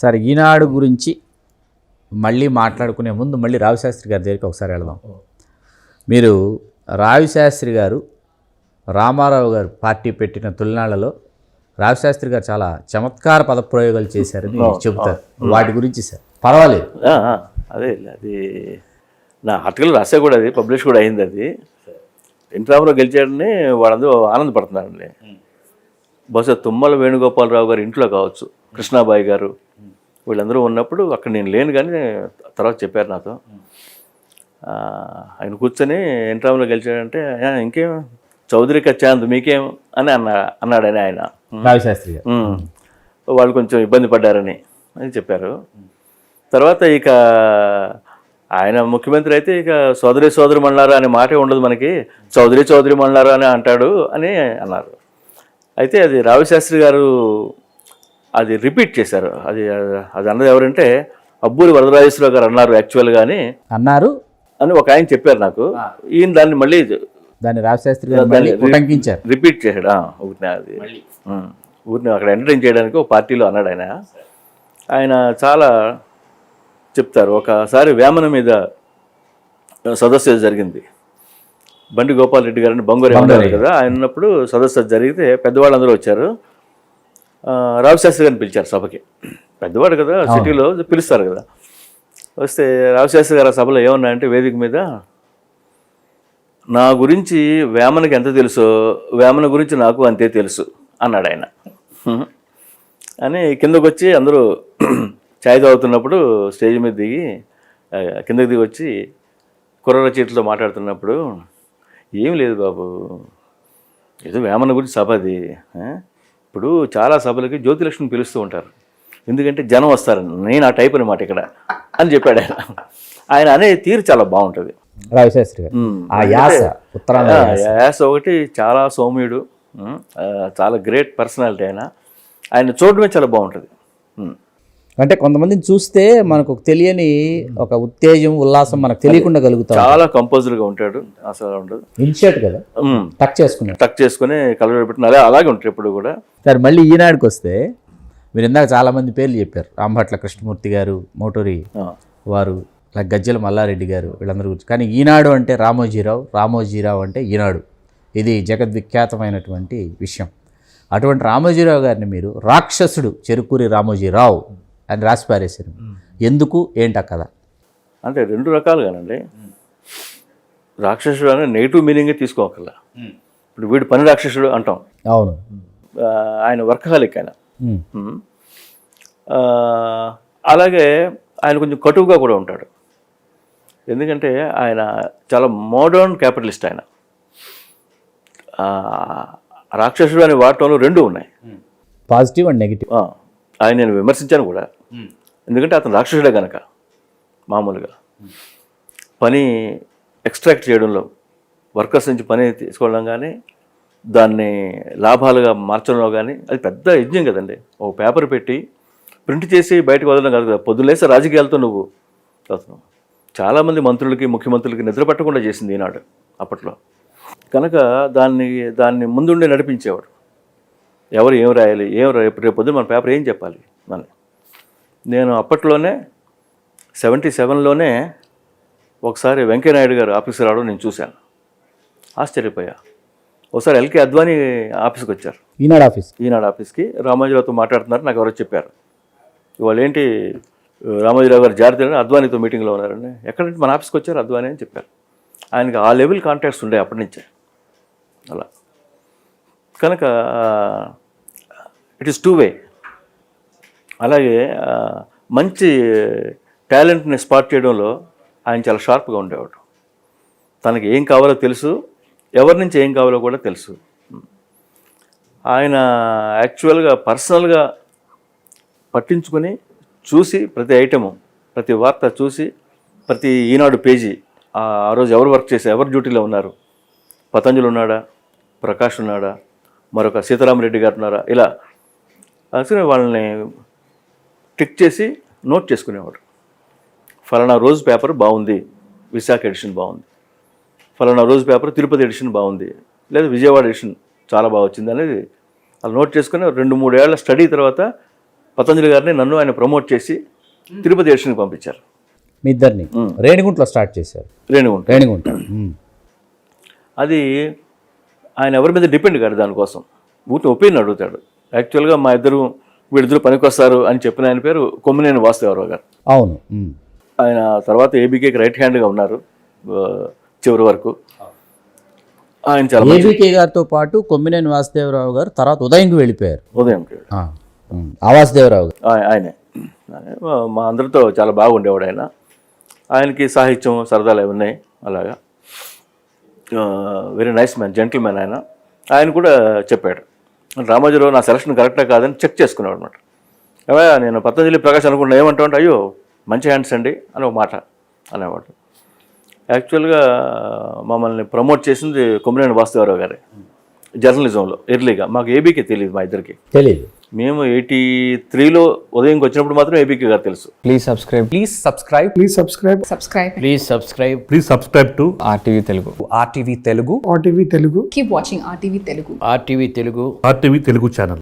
Sir ఈనాడు గురించి మళ్ళీ మాట్లాడుకునే ముందు మళ్ళీ రావిశాస్త్రి గారి దగ్గరికి ఒకసారి వెళదాం. మీరు రావిశాస్త్రి గారు రామారావు గారు పార్టీ పెట్టిన తొలినాళ్ళలో రావిశాస్త్రి గారు చాలా చమత్కార పదప్రయోగాలు చేశారని చెబుతారు. వాటి గురించి సార్ పర్వాలేదు. అదే అది నా ఆర్టికల్ రాసా కూడా అది పబ్లిష్ కూడా అయింది అది. రామారావు గెలిచాడని వాళ్ళందరూ ఆనందపడుతున్నారండి. బహుశా తుమ్మల వేణుగోపాలరావు గారి ఇంట్లో కావచ్చు కృష్ణాబాయి గారు వీళ్ళందరూ ఉన్నప్పుడు అక్కడ నేను లేను కానీ తర్వాత చెప్పారు నాతో. ఆయన కూర్చొని ఎన్టీ రామారావు గెలిచాడంటే "ఆ, ఇంకేం? చౌదరి కచ్చాంద్ మీకేం? అని అన్నా అన్నాడని ఆయన. రావిశాస్త్రి. వాళ్ళు కొంచెం ఇబ్బంది పడ్డారని అని చెప్పారు. తర్వాత ఇక ఆయన ముఖ్యమంత్రి అయితే ఇక సోదరి సోదరి మళ్ళారా అనే మాటే ఉండదు మనకి. చౌదరి చౌదరి మళ్ళారా అని అంటాడు అని అన్నారు. అయితే అది రావిశాస్త్రి గారు అది రిపీట్ చేశారు. అది అది అన్నది ఎవరంటే అబ్బూరి వరదరాజేశ్వరరావు గారు అన్నారు యాక్చువల్గా అని అన్నారు. అని ఒక ఆయన చెప్పారు నాకు. ఈయన దాన్ని మళ్ళీ దాన్ని రావిశాస్త్రి గారు రిపీట్ చేశాడు. అది. ఊరిని అక్కడ ఎంటర్టైన్ చేయడానికి ఒక పార్టీలో అన్నాడు ఆయన. ఆయన చాలా చెప్తారు. ఒకసారి వేమన మీద సదస్సు జరిగింది. బండి గోపాల్ రెడ్డి గారిని బొంగూరు కదా ఆయన ఉన్నప్పుడు సదస్సు జరిగితే పెద్దవాళ్ళందరూ వచ్చారు. రావిశాస్త్రి గారిని పిలిచారు సభకి. పెద్దవాడు కదా సిటీలో పిలుస్తారు కదా. వస్తే రావిశాస్త్రి గారు ఆ సభలో ఏమన్నా అంటే వేదిక మీద నా గురించి వేమనకి ఎంత తెలుసో? వేమన గురించి నాకు అంతే తెలుసు అన్నాడు ఆయన. అని కిందకు వచ్చి అందరూ ఛాయ్ తాగుతున్నప్పుడు స్టేజ్ మీద దిగి కిందకి దిగి వచ్చి కుర్ర చీట్లతో మాట్లాడుతున్నప్పుడు ఏం లేదు బాబు ఏదో వేమన గురించి సభ అది? ఇప్పుడు చాలా సభలకి జ్యోతిలక్ష్మి పిలుస్తూ ఉంటారు. ఎందుకంటే జనం వస్తారు. నేను ఆ టైప్ అనమాట ఇక్కడ అని చెప్పాడు ఆయన. ఆయన అనే తీరు చాలా బాగుంటుంది. రావిశాస్త్రి గారు. ఉమ్. ఆ యాస ఉత్తరాంధ్ర యాస. ఒకటి చాలా సౌమ్యుడు చాలా గ్రేట్ పర్సనాలిటీ ఆయన. ఆయన చూడడమే చాలా బాగుంటుంది. అంటే కొంతమందిని చూస్తే మనకు ఒక తెలియని ఒక ఉత్తేజం ఉల్లాసం మనకు తెలియకుండా కలుగుతాం చాలా కంపోజ్డ్గా ఉంటాడు అసలు ఉండదు. ఇన్షర్ట్ కదా? టక్ చేసుకున్నాడు. టక్ చేసుకుని కలర్ పెట్టిన అలా అలాగే ఉంటారు ఎప్పుడు కూడా. సరే మళ్ళీ ఈనాడుకి వస్తే మీరు ఇందాక చాలామంది పేర్లు చెప్పారు. రాంభట్ల కృష్ణమూర్తి గారు మోటూరి వారు ఇలా గజ్జల మల్లారెడ్డి గారు వీళ్ళందరి గురించి. కానీ ఈనాడు అంటే రామోజీరావు రామోజీరావు అంటే ఈనాడు. ఇది జగద్విఖ్యాతమైనటువంటి విషయం. అటువంటి రామోజీరావు గారిని మీరు రాక్షసుడు చెరుకూరి రామోజీరావు అని రాసి పారేశారు. ఎందుకు? ఏంటా కదా అంటే రెండు రకాలుగానండి. రాక్షసుడు అనే నెగిటివ్ మీనింగే తీసుకోకల్లా ఇప్పుడు వీడు పని రాక్షసుడు అంటాం. అవును. ఆయన వర్కహాలిక్ ఆయన. అలాగే ఆయన కొంచెం కటువుగా కూడా ఉంటాడు. ఎందుకంటే ఆయన చాలా మోడర్న్ క్యాపిటలిస్ట్ ఆయన. రాక్షసుడు అనే వాడటంలో రెండు ఉన్నాయి. Positive and negative. ఆ, ఆయన నేను విమర్శించాను కూడా. ఎందుకంటే అతను రాక్షసుడే కనుక మామూలుగా. పని ఎక్స్ట్రాక్ట్ చేయడంలో వర్కర్స్ నుంచి పని తీసుకోవడం కానీ దాన్ని లాభాలుగా మార్చడంలో కానీ అది పెద్ద యజ్ఞం కదండి. ఒక పేపర్ పెట్టి ప్రింట్ చేసి బయటకు వదలడం కాదు కదా. పొద్దులేసే రాజకీయాలతో నువ్వు అతను చాలామంది మంత్రులకి ముఖ్యమంత్రులకి నిద్ర పట్టకుండా చేసింది ఈనాడు అప్పట్లో. కనుక దాన్ని దాన్ని ముందుండే నడిపించేవాడు. ఎవరు ఏం రాయాలి ఏం రేపు రేపు పొద్దున మన పేపర్ ఏం చెప్పాలి? మన నేను అప్పట్లోనే సెవెంటీ సెవెన్లోనే ఒకసారి వెంకయ్యనాయుడు గారు ఆఫీస్కి రావడం నేను చూశాను. ఆశ్చర్యపోయా. ఒకసారి ఎల్కే అద్వానీ ఆఫీస్కి వచ్చారు. ఈనాడు ఆఫీస్. ఈనాడు ఆఫీస్కి రామోజీరావుతో మాట్లాడుతున్నారు నాకు ఎవరో చెప్పారు. ఇవాళ ఏంటి రామోజీరావు గారు జాగ్రత్త అద్వానీతో మీటింగ్లో ఉన్నారండి ఎక్కడి నుంచి మన ఆఫీస్కి వచ్చారు అద్వానీ అని చెప్పారు. ఆయనకి ఆ లెవెల్ కాంటాక్ట్స్ ఉండే అప్పటి నుంచే. అలా. కనుక ఇట్ ఈస్ టూ వే. అలాగే మంచి టాలెంట్ని స్పాట్ చేయడంలో ఆయన చాలా షార్ప్గా ఉండేవాడు. తనకి ఏం కావాలో తెలుసు ఎవరి నుంచి ఏం కావాలో కూడా తెలుసు. ఆయన యాక్చువల్గా పర్సనల్గా పట్టించుకొని చూసి ప్రతి ఐటము ప్రతి వార్త చూసి ప్రతి ఈనాడు పేజీ ఆ ఆ రోజు ఎవరు వర్క్ చేసి ఎవరు డ్యూటీలో ఉన్నారు పతంజలి ఉన్నాడా ప్రకాష్ ఉన్నాడా మరొక సీతారామరెడ్డి గారు ఉన్నారా ఇలా అసలు వాళ్ళని టిక్ చేసి నోట్ చేసుకునేవాడు. ఫలానా రోజు పేపర్ బాగుంది విశాఖ ఎడిషన్ బాగుంది. ఫలానా రోజు పేపర్ తిరుపతి ఎడిషన్ బాగుంది లేదా విజయవాడ ఎడిషన్ చాలా బాగా వచ్చింది అనేది అలా నోట్ చేసుకుని రెండు మూడేళ్ళ స్టడీ తర్వాత పతంజలి గారిని నన్ను ఆయన ప్రమోట్ చేసి తిరుపతి ఎడిషన్కి పంపించారు. మీ ఇద్దరిని? రేణిగుంటలో స్టార్ట్ చేశారు. రేణుగుంట. రేణిగుంట. అది ఆయన ఎవరి మీద డిపెండ్ కాదు దానికోసం. ఊరిని ఒపీనియన్ అడుగుతాడు. యాక్చువల్గా మా ఇద్దరు వీళ్ళిద్దరు పనికొస్తారు అని చెప్పిన ఆయన పేరు కొమ్మినేని వాసుదేవరావు గారు. అవును. ఆయన తర్వాత ఏబీకేకి రైట్ హ్యాండ్గా ఉన్నారు చివరి వరకు. ఆయన చాలా ఏబీకే గారితో పాటు కొమ్మినేని వాసుదేవరావు గారు తర్వాత ఉదయంకి వెళ్ళిపోయారు. ఉదయంకి. ఆ వాసుదేవరావు గారు. ఆయనే. మా- మా అందరితో చాలా బాగుండేవాడు ఆయన. ఆయనకి సాహిత్యం సరదాలు అవి ఉన్నాయి? అలాగా. Very nice man gentleman ఆయన. ఆయన కూడా చెప్పాడు. రామోజీరావు నా సెలక్షన్ కరెక్టా కాదని చెక్ చేసుకున్నాడు అనమాట అవే నేను పతంజలి ప్రకాష్ అనుకుంటున్నా ఏమంటా అంటే అయ్యో మంచి హ్యాండ్స్ అండి అని ఒక మాట అనేవాడు. యాక్చువల్గా మమ్మల్ని ప్రమోట్ చేసింది కొమ్మినేని వాసుదేవరావు గారే జర్నలిజంలో ఎర్లీగా మాకు ఏబీకే తెలియదు మా ఇద్దరికి. తెలియదు మేము ఎయిటీ త్రీలో ఉదయం వచ్చినప్పుడు మాత్రం ఏపీకి గారు తెలుసు. Please subscribe please subscribe please subscribe subscribe please subscribe please subscribe to RTV Telugu RTV Telugu RTV Telugu keep watching RTV Telugu RTV Telugu RTV Telugu channel